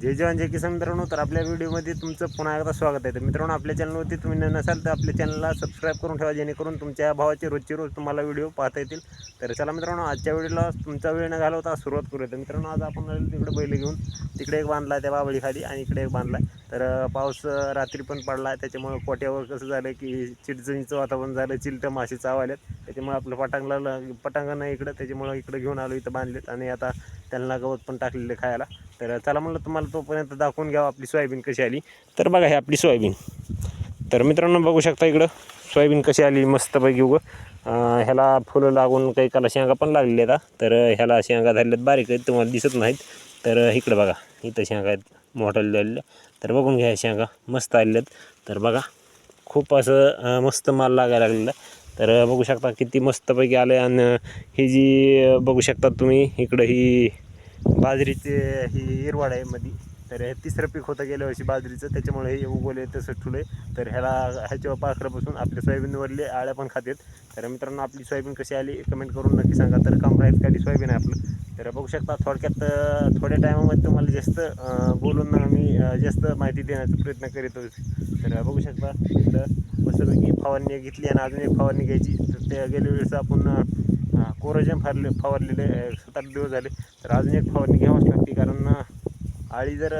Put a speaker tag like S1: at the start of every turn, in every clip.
S1: जय जवान जय किसान मित्रांनो. तर आपल्या व्हिडिओमध्ये तुमचं पुन्हा एकदा स्वागत आहे. तर मित्रांनो आपल्या चॅनलवरती तुम्ही नसाल तर आपल्या चॅनलला सबस्क्राईब करून ठेवा जेणेकरून तुमच्या भावाचे रोजचे रोज तुम्हाला व्हिडिओ पाहता येतील. तर चला मित्रांनो आजच्या व्हिडिओला तुमचा वेळ न घालवता सुरुवात करूया. तर मित्रांनो आज आपण तिकडे बैल घेऊन. तिकडे एक बांधला आहे त्या बाबळीखाली आणि इकडे एक बांधला तर पाऊस रात्री पण पडला. आहे त्याच्यामुळे पोट्यावर कसं झालं की चिडचणीचं वातावरण झालं चिलटं मासे चावाल्यात त्याच्यामुळे आपलं पटांगला पटांगण नाही इकडं. त्याच्यामुळं इकडं घेऊन आलो इथं बांधलेत. आणि आता त्यांना गवत पण टाकलेलं खायला. तर चला म्हणलं तुम्हाला तोपर्यंत दाखवून घ्यावं आपली सोयाबीन कशी आली. तर बघा हे आपली सोयाबीन. तर मित्रांनो बघू शकता इकडं सोयाबीन कशी आली मस्तपैकी उगं. ह्याला फुलं लागून काही काला शेंगा पण लागलेल्या आहेत. तर ह्याला शेंगा झालेल्यात बारीक आहेत तुम्हाला दिसत नाहीत. तर इकडं बघा इथं शेंगा आहेत मोठ्या झालेल्या. तर बघून घ्या शेंगा मस्त आलेल्या आहेत. तर बघा खूप असं मस्त माल लागायला लागलेला. तर बघू शकता किती मस्तपैकी आलं. आहे आणि ही जी बघू शकता तुम्ही इकडं ही बाजरीचे ही हिरवाड आहे मध्ये तर हे तिसरं पीक होतं गेल्या वर्षी बाजरीचं. त्याच्यामुळे हे उगवले तसं ठुले तर ह्याला ह्याच्यावर पाखरापासून आपल्या सोयाबीनवरले आळ्या पण खातात. तर मित्रांनो आपली सोयाबीन कशी आली कमेंट करून नक्की सांगा. तर कमराईत काही सोयाबीन आहे आपलं. तर बघू शकता थोडक्यात थोड्या टायमामध्ये तुम्हाला जास्त बोलून मी जास्त माहिती देण्याचा प्रयत्न करीत होते. तर बघू शकता तर मस्तपैकी फवारणी घेतली आणि अजून एक फवारणी घ्यायची. तर त्या गेल्या वेळेस आपण अं, कोरोजन फारले फवारलेले सात आठ दिवस झाले. तर अजून एक फवारणी घ्यावाच लागते कारण आळी जर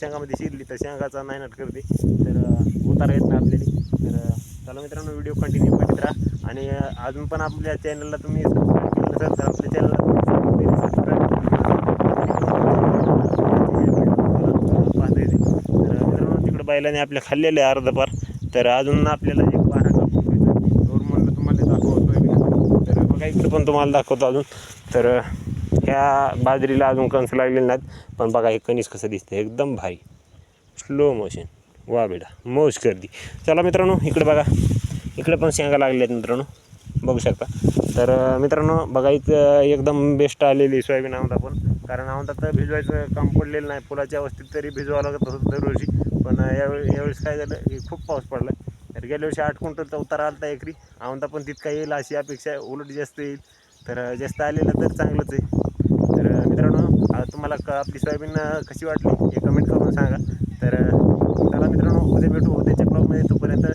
S1: शेंगामध्ये शिरली तर शेंगाचा नायनाट करते. तर अं, उतारा येत नाही आपल्याला. तर चला मित्रांनो व्हिडिओ कंटिन्यू करीत राहा. आणि अजून पण आपल्या चॅनलला तुम्ही सबस्क्राईब केलं नसेल तर आपल्या चॅनलला पाहता येते तर मित्रांनो तिकडं बैलाने आपल्या खाल्लेले आहे अर्धपार तर अजून आपल्याला एक बारा कापून घ्यायचा दोन म्हणलं तुम्हाला दाखवतो तर बघा इकडं पण तुम्हाला दाखवतो अजून. तर ह्या बाजरीला अजून कणस लागलेले नाहीत पण बघा हे कणीस कसं दिसतं एकदम भारी. स्लो मोशन वा बेटा मौज गर्दी. चला मित्रांनो इकडे बघा. इकडे पण शेंगा लागले आहेत मित्रांनो. बघू शकता. तर मित्रांनो बघा इथं एकदम बेस्ट आलेली सोयाबीन औंधा पण. कारण औंधा तर भिजवायचं काम पडलेलं नाही. फुलाच्या अवस्थेत तरी भिजवावं लागत होतं दरवर्षी. पण यावेळी यावेळेस काय झालं की खूप पाऊस पडला तर गेल्या वर्षी आठ क्विंटलचा उतारा आलता एकरी. आवंदा पण तितका येईल अशी अपेक्षा आहे. उलट जास्त येईल. तर जास्त आलेलं तर चांगलंच आहे. तर मित्रांनो तुम्हाला क आपली सोयाबीन कशी वाटली? हे कमेंट करून सांगा. तर चला मित्रांनो उद्या भेटू. उद्याच्या ब्लॉगमध्ये तोपर्यंत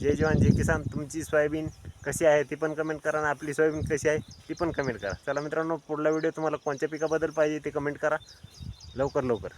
S1: जय जवान जय किसान. तुमची सोयाबीन कशी आहे ती पण कमेंट करा आणि आपली सोयाबीन कशी आहे ती पण कमेंट करा. चला मित्रांनो पुढला व्हिडिओ तुम्हाला कोणत्या पिकाबद्दल पाहिजे ते कमेंट करा. लवकर लवकर.